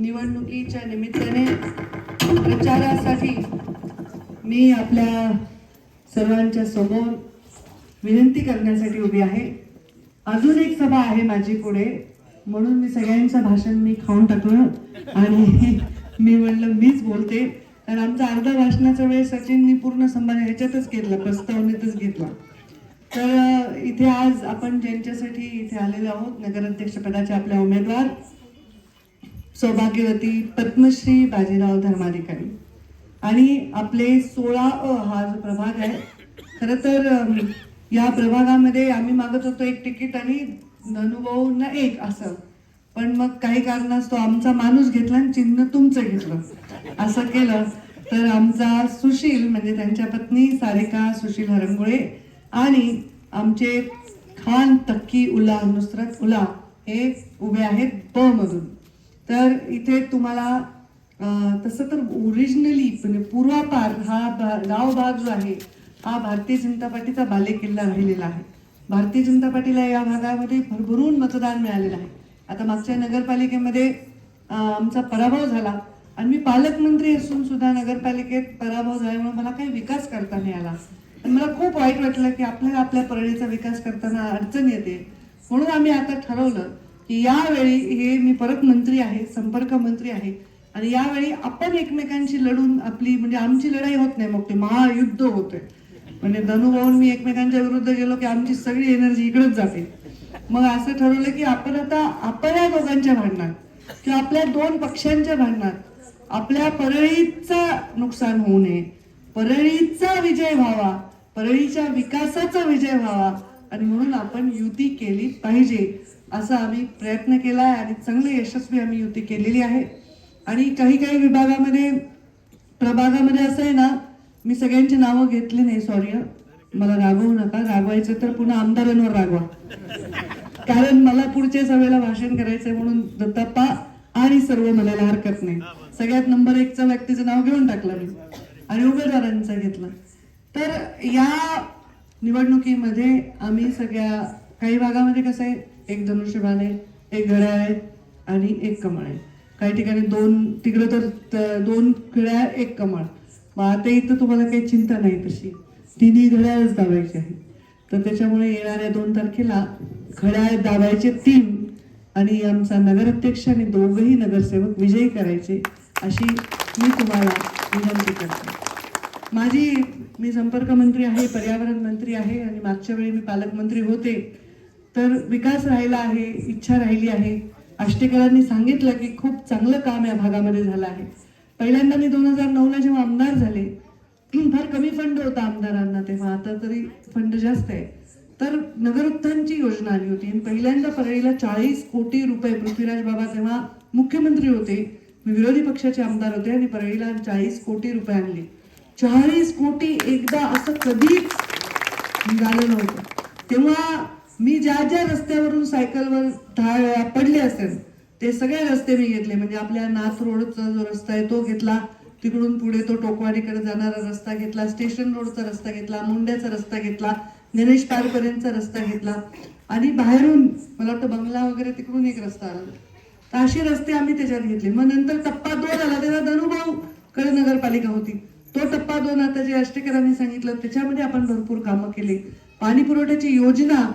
निवडणुकीच्या निमित्ताने प्रचारासाठी मी आपल्या सर्वांच्या समोर विनंती करण्यासाठी उभी आहे. अजून एक सभा आहे माझी पुढे. म्हणून मी सगळ्यांचं भाषण मी खाऊन टाकलं आणि मी म्हणलं मीच बोलते. कारण आमचा अर्धा भाषणाचा वेळ सचिननी पूर्ण संभाषण ह्याच्यातच घेतला प्रस्तावनेतच घेतला. तर इथे आज आपण ज्यांच्यासाठी इथे आलेलो आहोत नगराध्यक्षपदाचे आपल्या उमेदवार सौभाग्यवती पद्मश्री बाजीराव धर्माधिकारी. आणि आपले सोळा अ हा जो प्रभाग आहे खरं तर या प्रभागामध्ये आम्ही मागत होतो एक तिकीट आणि धनुभाऊंना एक असं. पण मग काही कारणास्तव आमचा माणूस घेतला आणि चिन्ह तुमचं घेतलं. असं केलं. तर आमचा सुशील म्हणजे त्यांच्या पत्नी सारिका सुशील हरंगुळे आणि आमचे खान तक्की उला नुसरत उला हे उभे आहेत ब मधून. तर इथे तुम्हाला तसं तर ओरिजिनली म्हणजे पूर्वापार हा भा- गाव भाग जो आहे हा भारतीय जनता पार्टीचा बालेकिल्ला राहिलेला आहे. भारतीय जनता पार्टीला या भागामध्ये भरभरून मतदान मिळालेलं आहे. आता मागच्या नगरपालिकेमध्ये आमचा पराभव झाला. आणि मी पालकमंत्री असून सुद्धा नगरपालिकेत पराभव झाल्यामुळे मला काही विकास करता नाही आला. आणि मला खूप वाईट वाटलं की आपल्याला आपल्या परळीचा विकास करताना अडचण येते. म्हणून आम्ही आता ठरवलं की यावेळी हे मी परत मंत्री आहे संपर्क मंत्री आहे. आणि यावेळी आपण एकमेकांशी लढून आपली म्हणजे आमची लढाई होत नाही मग ते महायुद्ध होतोय. म्हणजे धनुभाऊन मी एकमेकांच्या विरुद्ध गेलो की आमची सगळी एनर्जी इकडेच जाते. मग असं ठरवलं की आपण आता आपण या दोघांच्या भांडणात किंवा आपल्या दोन पक्षांच्या भांडणात आपल्या परळीचं नुकसान होऊ नये परळीचा विजय व्हावा परळीच्या विकासाचा विजय व्हावा. आणि म्हणून आपण युती केली पाहिजे. असा आम्ही प्रयत्न केला आहे आणि चांगले यशस्वी आम्ही युती केलेली आहे. आणि काही काही विभागामध्ये प्रभागामध्ये असं आहे ना मी सगळ्यांची नावं घेतली नाही सॉरी मला रागवू नका. रागवायचं तर पुन्हा आमदारांवर रागवा. कारण मला पुढच्या सभेला भाषण करायचंय म्हणून दत्ताप्पा आणि सर्व म्हणायला हरकत नाही. सगळ्यात नंबर एकचा व्यक्तीचं नाव घेऊन टाकलं मी. आणि उमेदवारांचा घेतला. तर या निवडणुकीमध्ये आम्ही सगळ्या काही भागामध्ये कसं आहे एक धनुष्यबाण आहे एक घड्याळ आहे आणि एक कमळ आहे. काही ठिकाणी दोन तिकडं तर त- दोन घड्याळ एक कमळ. मग आता इथं तुम्हाला काही चिंता नाही तशी. तिन्ही घड्याळच दाबायची आहे तर त्याच्यामुळे येणाऱ्या दोन तारखेला घड्याळ दाबायचे तीन आणि आमचा नगराध्यक्ष आणि दोघही नगरसेवक विजयी करायचे अशी मी तुम्हाला विनंती करते. माझी मी संपर्क मंत्री आहे पर्यावरण मंत्री आहे आणि मागच्या वेळी मी पालकमंत्री होते. तर विकास राहिला आहे इच्छा राहिली आहे. आष्टेकरांनी सांगितलं की खूप चांगलं काम या भागामध्ये झालं आहे. पहिल्यांदा मी दोन हजार नऊला जेव्हा आमदार झाले फार कमी फंड होता आमदारांना तेव्हा आता तरी फंड जास्त आहे. तर नगरोत्थानची योजना आली होती आणि पहिल्यांदा परळीला चाळीस कोटी रुपये पृथ्वीराज बाबा तेव्हा मुख्यमंत्री होते. मी विरोधी पक्षाचे आमदार होते आणि परळीला चाळीस कोटी रुपये आणले. चाळीस कोटी एकदा असं कधीच झालं नव्हतं. तेव्हा मी ज्या ज्या रस्त्यावरून सायकलवर दहा वेळा पडले असेल ते सगळे रस्ते मी घेतले. म्हणजे आपल्या नाथ रोडचा जो रस्ता आहे तो घेतला. तिकडून पुढे तो टोकवाडीकडे जाणारा रस्ता घेतला. स्टेशन रोडचा रस्ता घेतला. मुंड्याचा रस्ता घेतला. गणेश पार्कपर्यंतचा रस्ता घेतला. आणि बाहेरून मला वाटतं बंगला वगैरे तिकडून एक रस्ता आला. तर असे रस्ते आम्ही त्याच्यात घेतले. मग नंतर टप्पा दोन आला. तेव्हा धनुभाऊ कडे नगरपालिका होती. तो टप्पा दोन आता जे अष्टेकरांनी सांगितलं त्याच्यामध्ये आपण भरपूर कामं केली. पाणी पुरवठ्याची योजना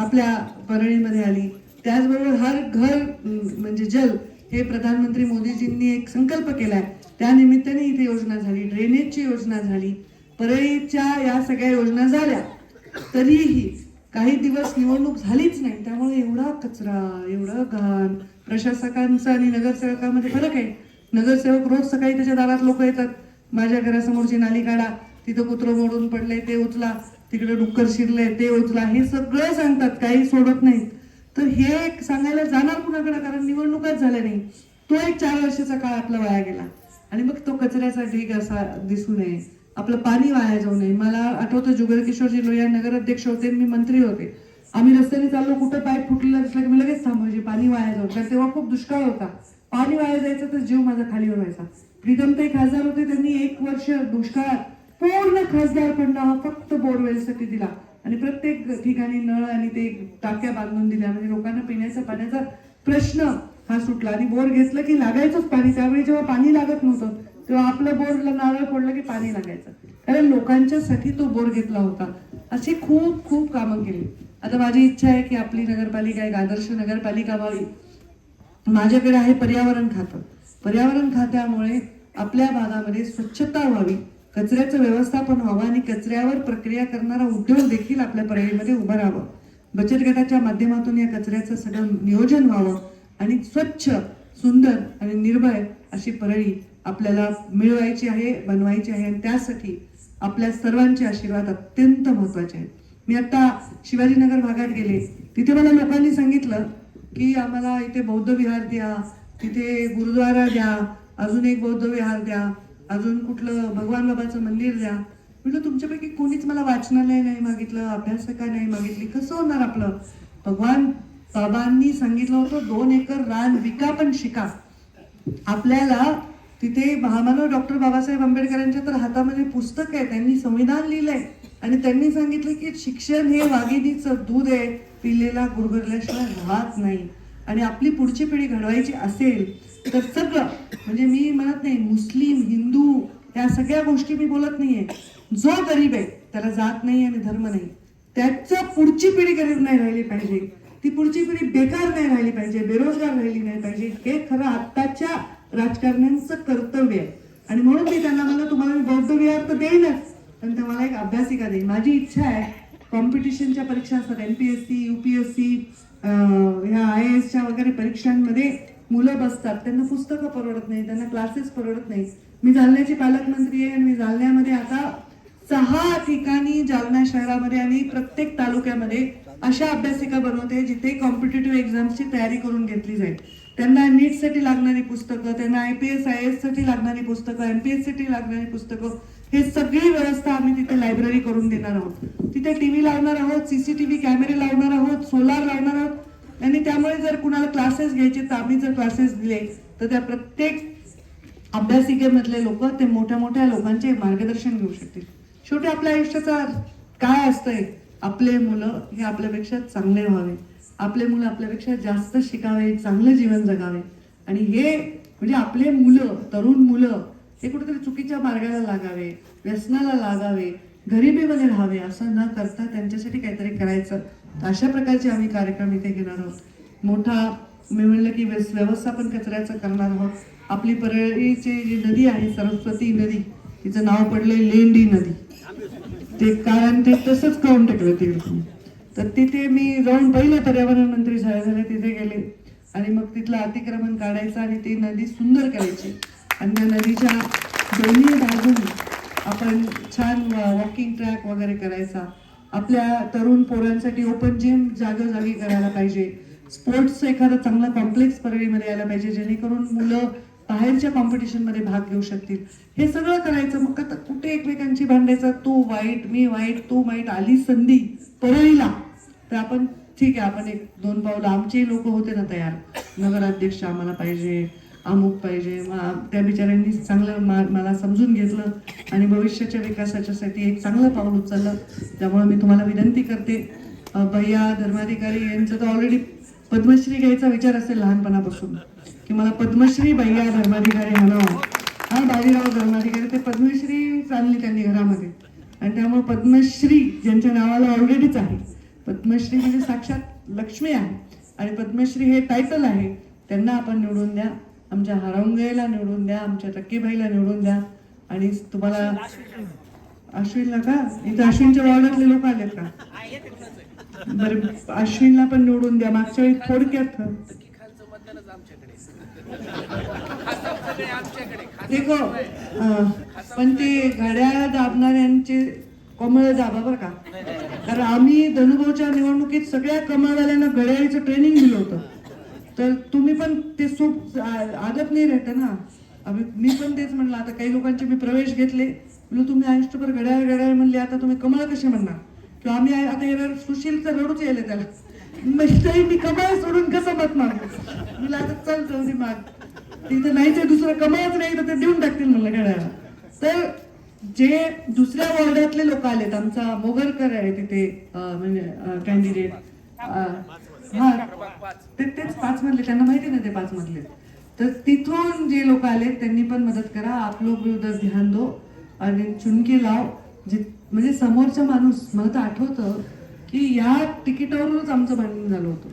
आपल्या परळीमध्ये आली. त्याचबरोबर हर घर म्हणजे जल हे प्रधानमंत्री मोदीजींनी एक संकल्प केलाय. आहे त्यानिमित्ताने इथे योजना झाली ड्रेनेजची योजना झाली. परळीच्या या सगळ्या योजना झाल्या तरीही काही दिवस निवडणूक झालीच नाही. त्यामुळे एवढा कचरा एवढं घाण प्रशासकांचा आणि नगरसेवकामध्ये फरक आहे. नगरसेवक रोज सकाळी त्याच्या दारात लोक येतात. माझ्या घरासमोरची नाली काढा तिथं कुत्रं मोडून पडले ते उचला. तिकडे डुक्कर शिरले ते उचला हे सगळं सांगतात काही सोडत नाहीत. तर हे एक सांगायला जाणार कुणाकडे? कारण निवडणुकाच झाल्या नाही. तो एक चार वर्षाचा काळ आपला वाया गेला. आणि मग तो कचऱ्याचा ढीग असा दिसू नये. आपलं पाणी वाया जाऊ नये. मला आठवतं जुगल किशोरजी लोहिया नगराध्यक्ष होते आणि मी मंत्री होते. आम्ही रस्त्याने चाललो कुठं पाईप फुटलेला दिसला की मी लगेच थांबायचे पाणी वाया जाऊ. कारण तेव्हा खूप दुष्काळ होता. पाणी वाया जायचं तर जीव माझा खाली व्हायचा प्रीतमताई खासदार होते त्यांनी एक वर्ष दुष्काळात पूर्ण खासदार हा फक्त बोरवेलसाठी दिला. आणि प्रत्येक ठिकाणी नळ आणि ते टाक्या बांधून दिल्या. म्हणजे लोकांना पिण्याचा पाण्याचा प्रश्न हा सुटला. आणि बोर घेतलं की लागायचंच पाणी. त्यावेळी जेव्हा पाणी लागत नव्हतं तेव्हा आपलं बोरला नारळ फोडलं की पाणी लागायचं. कारण लोकांच्यासाठी तो बोर घेतला होता. अशी खूप खूप कामं केली. आता माझी इच्छा आहे की आपली नगरपालिका एक आदर्श नगरपालिका व्हावी. माझ्याकडे आहे पर्यावरण खातं. पर्यावरण खात्यामुळे आपल्या भागामध्ये स्वच्छता व्हावी. कचऱ्याचं व्यवस्थापन व्हावं आणि कचऱ्यावर प्रक्रिया करणारा उद्योग देखील आपल्या परळीमध्ये उभं राहावं. बचत गटाच्या माध्यमातून या कचऱ्याचं सगळं नियोजन व्हावं आणि स्वच्छ सुंदर आणि निर्भय अशी परळी आपल्याला मिळवायची आहे बनवायची आहे आणि त्यासाठी आपल्या सर्वांचे आशीर्वाद अत्यंत महत्त्वाचे आहेत. मी आता शिवाजीनगर भागात गेले. तिथे मला लोकांनी सांगितलं की आम्हाला इथे बौद्ध विहार द्या तिथे गुरुद्वारा द्या अजून एक बौद्ध विहार द्या. अजून कुठलं भगवान बाबाचं मंदिर द्या. म्हटलं तुमच्यापैकी कोणीच मला वाचनालय नाही मागितलं अभ्यासिका नाही मागितली कसं होणार आपलं? भगवान बाबांनी सांगितलं होतं दोन एकर रान विका पण शिका. आपल्याला तिथे महामानव डॉक्टर बाबासाहेब आंबेडकरांच्या तर हातामध्ये पुस्तक आहे त्यांनी संविधान लिहिलंय. आणि त्यांनी सांगितलं की शिक्षण हे वाघिणीचं दूध आहे पिलेला गुरगुरल्याशिवाय राहत नाही. आणि आपली पुढची पिढी घडवायची असेल तर सगळं म्हणजे मी म्हणत नाही मुस्लिम हिंदू या सगळ्या गोष्टी मी बोलत नाहीये. जो गरीब आहे त्याला जात नाही आणि धर्म नाही. त्याच्या पुढची पिढी गरीब नाही राहिली पाहिजे. ती पुढची पिढी बेकार नाही राहिली पाहिजे बेरोजगार राहिली नाही पाहिजे. हे खरं आत्ताच्या राजकारण्यांचं कर्तव्य आहे. आणि म्हणून मी त्यांना म्हणलं तुम्हाला मी बौद्ध विहार तर देईनच पण ते मला एक अभ्यासिका देईन. माझी इच्छा आहे कॉम्पिटिशनच्या परीक्षा असतात M P S C U P S C ह्या आय एसच्या वगैरे परीक्षांमध्ये मुलं बसतात त्यांना पुस्तकं परवडत नाही त्यांना क्लासेस परवडत नाही मी जालन्याची पालकमंत्री आहे आणि मी जालन्यामध्ये आता सहा ठिकाणी जालना शहरामध्ये आणि प्रत्येक तालुक्यामध्ये अशा अभ्यासिका बनवते जिथे कॉम्पिटेटिव्ह एक्झामची तयारी करून घेतली जाईल. त्यांना नीटसाठी लागणारी पुस्तकं त्यांना आय पी एस आय एससाठी लागणारी पुस्तकं एम पी एससाठी लागणारी पुस्तकं हे सगळी व्यवस्था आम्ही तिथे लायब्ररी करून देणार आहोत. तिथे टीव्ही लावणार आहोत सीसीटीव्ही कॅमेरे लावणार आहोत सोलार लावणार आहोत आणि त्यामुळे जर कुणाला क्लासेस घ्यायचे तर आम्ही जर क्लासेस दिले तर त्या प्रत्येक अभ्यासिकेमधले लोक ते मोठ्या मोठ्या लोकांचे मार्गदर्शन घेऊ शकतील. शेवटी आपल्या आयुष्याचा काय असतंय? आपले मुलं हे आपल्यापेक्षा चांगले व्हावे. आपले मुलं आपल्यापेक्षा जास्त शिकावे चांगलं जीवन जगावे. आणि हे म्हणजे आपले मुलं तरुण मुलं हे कुठेतरी चुकीच्या मार्गाला लागावे व्यसनाला लागावे गरिबीमध्ये राहावे असं न करता त्यांच्यासाठी काहीतरी करायचं. अशा प्रकारचे आम्ही कार्यक्रम इथे घेणार आहोत. मोठा मी म्हणलं की व्यवस्थापन कचऱ्याचं करणार आहोत. आपली परळीची जी नदी आहे सरस्वती नदी तिचं नाव पडलंय लेंडी नदी. ते कारण ते तसंच करून टाकलं ते तर तिथे मी जाऊन पहिले पर्यावरण मंत्री झाले तिथे गेले. आणि मग तिथलं अतिक्रमण काढायचं आणि ती नदी सुंदर करायची. आणि त्या नदीच्या दोन्ही बाजून आपण छान वॉकिंग ट्रॅक वगैरे करायचा. आपल्या तरुण पोरांसाठी ओपन जिम जागोजागी करायला पाहिजे. स्पोर्ट्सचं एखादं चांगला कॉम्प्लेक्स परळीमध्ये यायला पाहिजे जेणेकरून मुलं बाहेरच्या कॉम्पिटिशनमध्ये भाग घेऊ शकतील. हे सगळं करायचं मग आता कुठे एकमेकांची भांडायचं तू वाईट मी वाईट तू वाईट आली संधी परळीला. तर आपण ठीक आहे आपण एक दोन पावलं. आमचे लोक होते ना तयार. नगराध्यक्ष आम्हाला पाहिजे. अमुक पाहिजे. मा- त्या बिचाऱ्यांनी चांगलं मा- मला समजून घेतलं आणि भविष्याच्या विकासाच्यासाठी एक चांगलं पाऊल उचललं. त्यामुळे मी तुम्हाला विनंती करते. भैया धर्माधिकारी यांचं तर ऑलरेडी पद्मश्री घ्यायचा विचार असेल लहानपणापासून की मला पद्मश्री भैया धर्माधिकारी म्हणावं. हा बाजीराव धर्माधिकारी ते पद्मश्री चालली त्यांनी घरामध्ये. आणि त्यामुळे पद्मश्री ज्यांच्या नावाला ऑलरेडीच आहे. पद्मश्री म्हणजे साक्षात लक्ष्मी आहे. आणि पद्मश्री हे टायटल आहे. त्यांना आपण निवडून द्या. आमच्या हरंगेला निवडून द्या आमच्या टक्केबाईला निवडून द्या. आणि तुम्हाला अश्विनला का? इथे अश्विनच्या वॉर्डातले लोक आले का? बरं अश्विनला पण निवडून द्या. मागच्या वेळी थोडक्यात देखो पण ते घड्याळ दाबणाऱ्यांचे कमळ दाबा बरं का? कारण आम्ही धनुभाऊच्या निवडणुकीत सगळ्या कमळवाल्यांना घड्याळीचं ट्रेनिंग दिलं होतं. तर तुम्ही पण ते सूप आ- आदत नाही राहते ना. आम्ही मी पण तेच म्हणलं आता काही लोकांचे मी प्रवेश घेतले. म्हणलं तुम्ही आयुष्यभर घड्याळ घड्याळ म्हणले आता तुम्ही कमळ कसे म्हणणार? किंवा आम्ही आता येणार सुशीलचं रडूच यायला त्याला. म्हणजे मी कमळ सोडून कसं मत मागू? मला आता चल जाऊ दे माग. तिथं नाहीच आहे, दुसरं कमळच नाही तर ते देऊन टाकतील म्हणलं घड्याळ तर जे दुसऱ्या वॉर्डातले लोक आलेत आमचा मोगरकर आहे तिथे म्हणजे कॅन्डिडेट हा. ते तेच पाच मधले त्यांना माहिती नाही ते पाच मधले तर तिथून जे लोक आले त्यांनी पण मदत करा. आप लोग भी उधर ध्यान दो आणि चुनकी लाव. जे म्हणजे समोरचा माणूस मला तर आठवतं की या तिकिटावरूनच आमचं भांडण झालं होतं.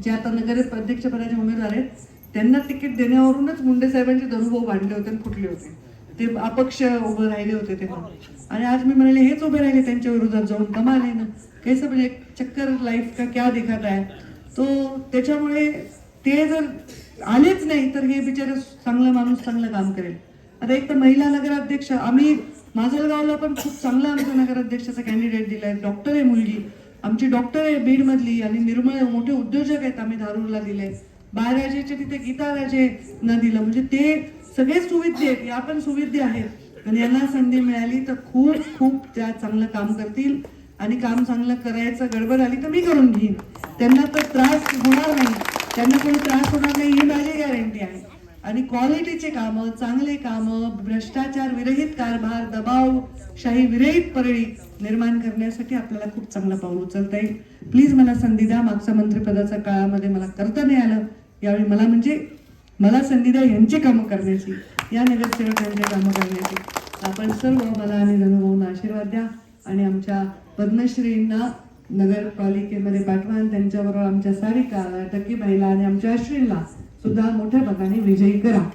जे आता नगर अध्यक्षपदाचे उमेदवार आहेत त्यांना तिकीट देण्यावरूनच मुंडे साहेबांचे धनुभाऊ भांडले होते आणि फुटले होते. ते अपक्ष उभे राहिले होते तेव्हा. आणि आज मी म्हणाले हेच उभे राहिले त्यांच्या विरोधात जाऊन कमाल आहे ना. कैसं म्हणजे चक्कर लाईफ का क्या दिखत आहे तो त्याच्यामुळे ते जर आलेच नाही तर हे बिचारे चांगलं माणूस चांगलं काम करेल. आता एक तर महिला नगराध्यक्ष आम्ही माजलगावला पण खूप चांगला आमचा नगराध्यक्षाचा कॅन्डिडेट दिलाय डॉक्टर आहे मुलगी. आमची डॉक्टर आहे बीडमधली आणि निर्मळ मोठे उद्योजक आहेत आम्ही धारूरला दिले. बाळराजेचे तिथे गीताराजे न दिलं. म्हणजे ते सगळे सुविध्य आहेत या पण सुविध्य आहेत. आणि यांना संधी मिळाली तर खूप खूप त्या चांगलं काम करतील. आणि काम चांगलं करायचं गडबड आली तर मी करून घेईन. त्यांना तर त्रास होणार नाही. त्यांना कोणी त्रास होणार नाही ही माझी गॅरंटी आहे. आणि क्वालिटीचे कामं चांगले कामं भ्रष्टाचार विरहित कारभार दबावशाही विरहित परळी निर्माण करण्यासाठी आपल्याला खूप चांगलं पाऊल उचलता येईल. प्लीज मला संधी द्या. मागच्या मंत्रिपदाच्या काळामध्ये मला करता नाही आलं यावेळी मला म्हणजे मला संधी द्या यांची कामं करण्याची या नगरसेवकांची कामं करण्याची. आपण सर्व मला आणि धनुभाऊंना आशीर्वाद द्या आणि आमच्या पद्मश्रींना नगरपालिकेमध्ये पाठवा आणि त्यांच्याबरोबर आमच्या सारिका टक्कीबाईला आणि आमच्या अश्विनला सुद्धा मोठ्या प्रकारे विजयी करा.